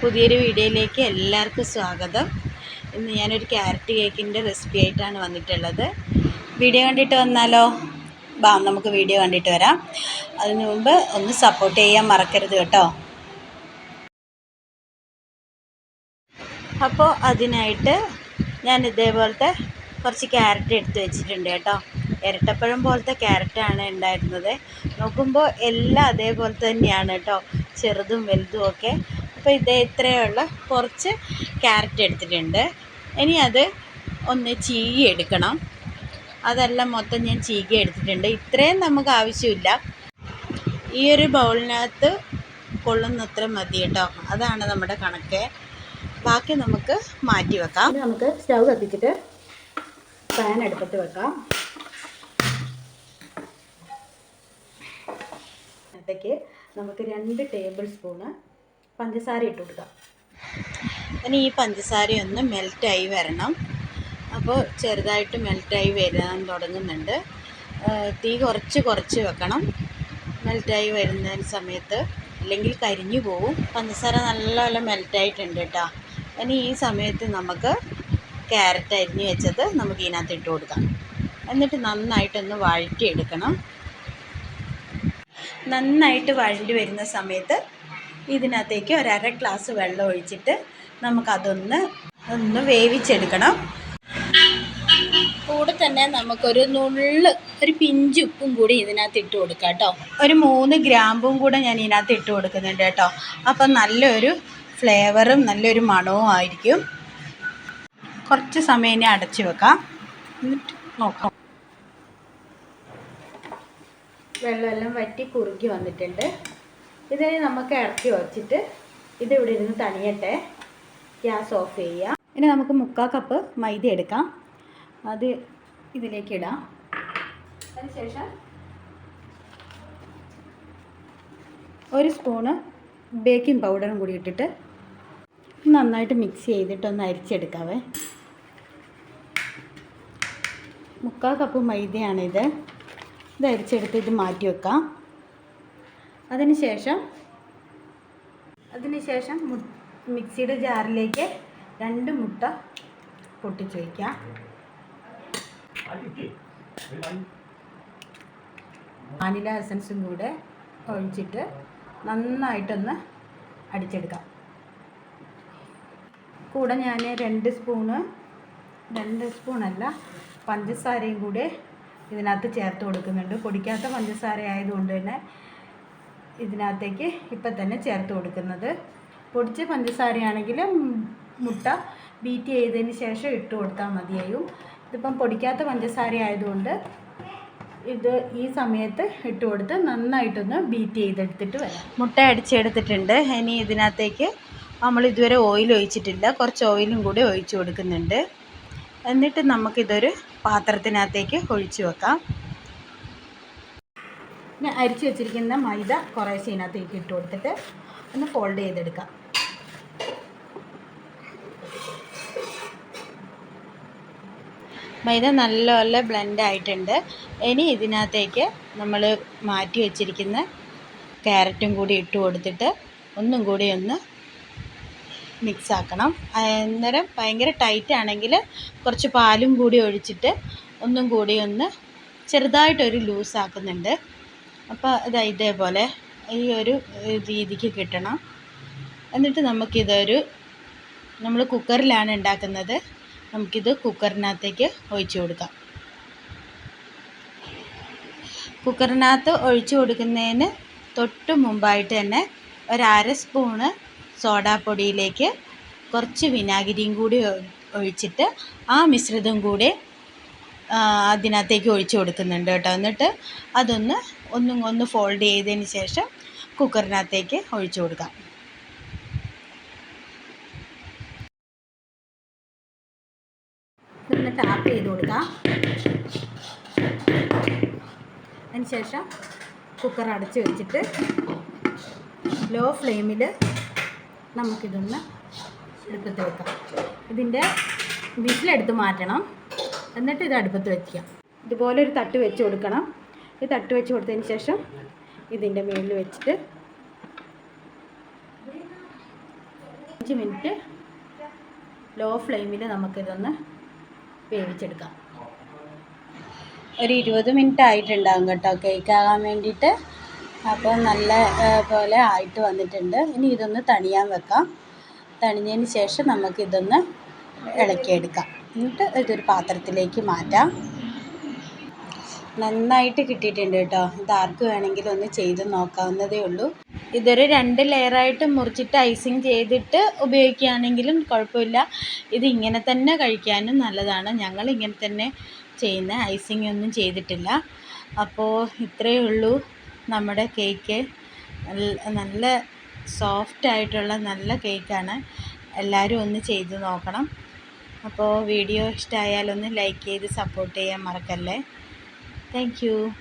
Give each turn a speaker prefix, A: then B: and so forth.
A: പുതിയൊരു വീഡിയോയിലേക്ക് എല്ലാവർക്കും സ്വാഗതം ഇന്ന് ഞാനൊരു ക്യാരറ്റ് കേക്കിൻ്റെ റെസിപ്പി ആയിട്ടാണ് വന്നിട്ടുള്ളത് വീഡിയോ കണ്ടിട്ട് വന്നാലോ ബാ നമുക്ക് വീഡിയോ കണ്ടിട്ട് വരാം അതിനു മുമ്പ് ഒന്ന് സപ്പോർട്ട് ചെയ്യാൻ മറക്കരുത് കേട്ടോ അപ്പോൾ അതിനായിട്ട് ഞാൻ ഇതേപോലത്തെ കുറച്ച് ക്യാരറ്റ് എടുത്ത് വെച്ചിട്ടുണ്ട് കേട്ടോ ഇരട്ടപ്പഴം പോലത്തെ ക്യാരറ്റാണ് ഉണ്ടായിരുന്നത് നോക്കുമ്പോൾ എല്ലാം അതേപോലെ തന്നെയാണ് കേട്ടോ ചെറുതും വലുതും ഒക്കെ അപ്പോൾ ഇത്രയേ ഇത്രയുള്ള കുറച്ച് ക്യാരറ്റ് എടുത്തിട്ടുണ്ട് ഇനി അത് ഒന്ന് ചീകി എടുക്കണം അതെല്ലാം മൊത്തം ഞാൻ ചീകി എടുത്തിട്ടുണ്ട് ഇത്രയും നമുക്ക് ആവശ്യമില്ല ഈ ഒരു ബൗളിനകത്ത് കൊള്ളുന്നത്ര മതി കേട്ടോ അതാണ് നമ്മുടെ കണക്ക് ബാക്കി നമുക്ക് മാറ്റി വെക്കാം നമുക്ക് സ്റ്റൗ കത്തിച്ചിട്ട് പാൻ എടുത്തിട്ട് വെക്കാം അതൊക്കെ നമുക്ക് രണ്ട് ടേബിൾ സ്പൂണ് പഞ്ചസാര ഇട്ട് കൊടുക്കാം ഇനി ഈ പഞ്ചസാര ഒന്ന് മെൽറ്റായി വരണം അപ്പോൾ ചെറുതായിട്ട് മെൽറ്റായി വരാൻ തുടങ്ങുന്നുണ്ട് തീ കുറച്ച് കുറച്ച് വെക്കണം മെൽറ്റായി വരുന്ന സമയത്ത് അല്ലെങ്കിൽ കരിഞ്ഞു പോവും പഞ്ചസാര നല്ലപോലെ മെൽറ്റായിട്ടുണ്ട് കേട്ടോ ഇനി ഈ സമയത്ത് നമുക്ക് ക്യാരറ്റ് അരിഞ്ഞ് വെച്ചത് നമുക്ക് ഇതിനകത്ത് ഇട്ട് കൊടുക്കാം എന്നിട്ട് നന്നായിട്ടൊന്ന് വഴറ്റിയെടുക്കണം നന്നായിട്ട് വഴണ്ടി വരുന്ന സമയത്ത് ഇതിനകത്തേക്ക് ഒരര ഗ്ലാസ് വെള്ളം ഒഴിച്ചിട്ട് നമുക്കതൊന്ന് ഒന്ന് വേവിച്ചെടുക്കണം കൂടെ തന്നെ നമുക്കൊരു നുള്ളു ഒരു പിഞ്ച് ഉപ്പും കൂടി ഇതിനകത്ത് ഇട്ട് കൊടുക്കാം കേട്ടോ ഒരു മൂന്ന് ഗ്രാമ്പും കൂടെ ഞാൻ ഇതിനകത്ത് ഇട്ട് കൊടുക്കുന്നുണ്ട് കേട്ടോ അപ്പം നല്ലൊരു ഫ്ലേവറും നല്ലൊരു മണവും ആയിരിക്കും കുറച്ച് സമയം ഇനി അടച്ചു വെക്കാം എന്നിട്ട് നോക്കാം വെള്ളമെല്ലാം വറ്റി കുറുകി വന്നിട്ടുണ്ട് ഇതിനെ നമുക്ക് ഇറക്കി വച്ചിട്ട് ഇത് ഇവിടെ ഇരുന്ന് തണിയട്ടെ ഗ്യാസ് ഓഫ് ചെയ്യാം ഇനി നമുക്ക് മുക്കാൽ കപ്പ് മൈദ എടുക്കാം അത് ഇതിലേക്ക് ഇടാം അതിനുശേഷം ഒരു സ്പൂണ് ബേക്കിംഗ് പൗഡറും കൂടി ഇട്ടിട്ട് നന്നായിട്ട് മിക്സ് ചെയ്തിട്ട് അരിച്ചെടുക്കാവേ മുക്കാൽ കപ്പ് മൈദയാണിത് ഇത് അരിച്ചെടുത്ത് ഇത് മാറ്റി വെക്കാം അതിനുശേഷം അതിനുശേഷം മു മിക്സിയുടെ ജാറിലേക്ക് രണ്ട് മുട്ട പൊട്ടിച്ചു വയ്ക്കാം വാനില എസൻസും കൂടെ ഒഴിച്ചിട്ട് നന്നായിട്ടൊന്ന് അടിച്ചെടുക്കാം കൂടെ ഞാൻ രണ്ട് സ്പൂണ് രണ്ട് സ്പൂണല്ല പഞ്ചസാരയും കൂടെ ഇതിനകത്ത് ചേർത്ത് കൊടുക്കുന്നുണ്ട് പൊടിക്കാത്ത പഞ്ചസാര ആയതുകൊണ്ട് തന്നെ ഇതിനകത്തേക്ക് ഇപ്പം തന്നെ ചേർത്ത് കൊടുക്കുന്നത് പൊടിച്ച പഞ്ചസാരയാണെങ്കിൽ മുട്ട ബീറ്റ് ചെയ്തതിന് ശേഷം ഇട്ട് കൊടുത്താൽ മതിയായും ഇതിപ്പം പൊടിക്കാത്ത പഞ്ചസാര ആയതുകൊണ്ട് ഇത് ഈ സമയത്ത് ഇട്ട് കൊടുത്ത് നന്നായിട്ടൊന്ന് ബീറ്റ് ചെയ്തെടുത്തിട്ട് വരാം മുട്ട അടിച്ചെടുത്തിട്ടുണ്ട് ഇനി ഇതിനകത്തേക്ക് നമ്മൾ ഇതുവരെ ഓയിൽ ഒഴിച്ചിട്ടില്ല കുറച്ച് ഓയിലും കൂടി ഒഴിച്ചു കൊടുക്കുന്നുണ്ട് എന്നിട്ട് നമുക്കിതൊരു പാത്രത്തിനകത്തേക്ക് ഒഴിച്ചു വെക്കാം പിന്നെ അരിച്ച് വെച്ചിരിക്കുന്ന മൈദ കുറേശ്ശെ ഇതിനകത്തേക്ക് ഇട്ട് കൊടുത്തിട്ട് ഒന്ന് ഫോൾഡ് ചെയ്തെടുക്കാം മൈദ നല്ല ബ്ലെൻഡ് ആയിട്ടുണ്ട് ഇനി ഇതിനകത്തേക്ക് നമ്മൾ മാറ്റി വെച്ചിരിക്കുന്ന ക്യാരറ്റും കൂടി ഇട്ട് കൊടുത്തിട്ട് ഒന്നും കൂടി ഒന്ന് മിക്സ് ആക്കണം അന്നേരം ഭയങ്കര ടൈറ്റ് ആണെങ്കിൽ കുറച്ച് പാലും കൂടി ഒഴിച്ചിട്ട് ഒന്നും കൂടി ഒന്ന് ചെറുതായിട്ടൊരു ലൂസാക്കുന്നുണ്ട് അപ്പോൾ ഇതാ ഇതേപോലെ ഈ ഒരു രീതിക്ക് കിട്ടണം എന്നിട്ട് നമുക്കിതൊരു നമ്മൾ കുക്കറിലാണ് ഉണ്ടാക്കുന്നത് നമുക്കിത് കുക്കറിനകത്തേക്ക് ഒഴിച്ചു കൊടുക്കാം കുക്കറിനകത്ത് ഒഴിച്ചു കൊടുക്കുന്നതിന് തൊട്ട് മുമ്പായിട്ട് തന്നെ ഒരര സ്പൂണ് സോഡാപ്പൊടിയിലേക്ക് കുറച്ച് വിനാഗിരിയും കൂടി ഒഴിച്ചിട്ട് ആ മിശ്രിതം കൂടി അതിനകത്തേക്ക് ഒഴിച്ചു കൊടുക്കുന്നുണ്ട് കേട്ടോ എന്നിട്ട് അതൊന്ന് ഒന്നും ഒന്ന് ഫോൾഡ് ചെയ്തതിന് ശേഷം കുക്കറിനകത്തേക്ക് ഒഴിച്ചു കൊടുക്കാം ഒന്ന് ടാപ്പ് ചെയ്ത് കൊടുക്കാം അതിനുശേഷം കുക്കർ അടച്ച് വെച്ചിട്ട് ലോ ഫ്ലെയിമിൽ നമുക്കിതൊന്ന് എടുപ്പത്ത് വെക്കാം ഇതിൻ്റെ വിസിലെടുത്ത് മാറ്റണം എന്നിട്ട് ഇത് അടുപ്പത്ത് വയ്ക്കാം ഇതുപോലെ ഒരു തട്ട് വെച്ച് കൊടുക്കണം ഇത് തട്ട് വെച്ച് കൊടുത്തതിന് ശേഷം ഇതിൻ്റെ മുകളിൽ വെച്ചിട്ട് അഞ്ച് മിനിറ്റ് ലോ ഫ്ലെയിമിൽ നമുക്കിതൊന്ന് വേവിച്ചെടുക്കാം ഒരു ഇരുപത് മിനിറ്റ് ആയിട്ടുണ്ടാകും കേട്ടോ കേക്ക് ആകാൻ വേണ്ടിയിട്ട് അപ്പോൾ നല്ല പോലെ ആയിട്ട് വന്നിട്ടുണ്ട് ഇനി ഇതൊന്ന് തണിയാൻ വെക്കാം തണിഞ്ഞതിന് ശേഷം നമുക്കിതൊന്ന് ഇളക്കിയെടുക്കാം എന്നിട്ട് ഇതൊരു പാത്രത്തിലേക്ക് മാറ്റാം നന്നായിട്ട് കിട്ടിയിട്ടുണ്ട് കേട്ടോ ഇത് ആർക്ക് വേണമെങ്കിലും ഒന്ന് ചെയ്ത് നോക്കാവുന്നതേ ഉള്ളൂ ഇതൊരു രണ്ട് ലെയറായിട്ട് മുറിച്ചിട്ട് ഐസിങ് ചെയ്തിട്ട് ഉപയോഗിക്കുകയാണെങ്കിലും കുഴപ്പമില്ല ഇത് ഇങ്ങനെ തന്നെ കഴിക്കാനും നല്ലതാണ് ഞങ്ങൾ ഇങ്ങനെ തന്നെ ചെയ്യുന്ന ഐസിങ് ഒന്നും ചെയ്തിട്ടില്ല അപ്പോൾ ഇത്രയേ ഉള്ളൂ നമ്മുടെ കേക്ക് നല്ല സോഫ്റ്റ് ആയിട്ടുള്ള നല്ല കേക്കാണ് എല്ലാവരും ഒന്ന് ചെയ്ത് നോക്കണം അപ്പോൾ വീഡിയോ ഇഷ്ടമായാലൊന്ന് ലൈക്ക് ചെയ്ത് സപ്പോർട്ട് ചെയ്യാൻ മറക്കല്ലേ Thank you.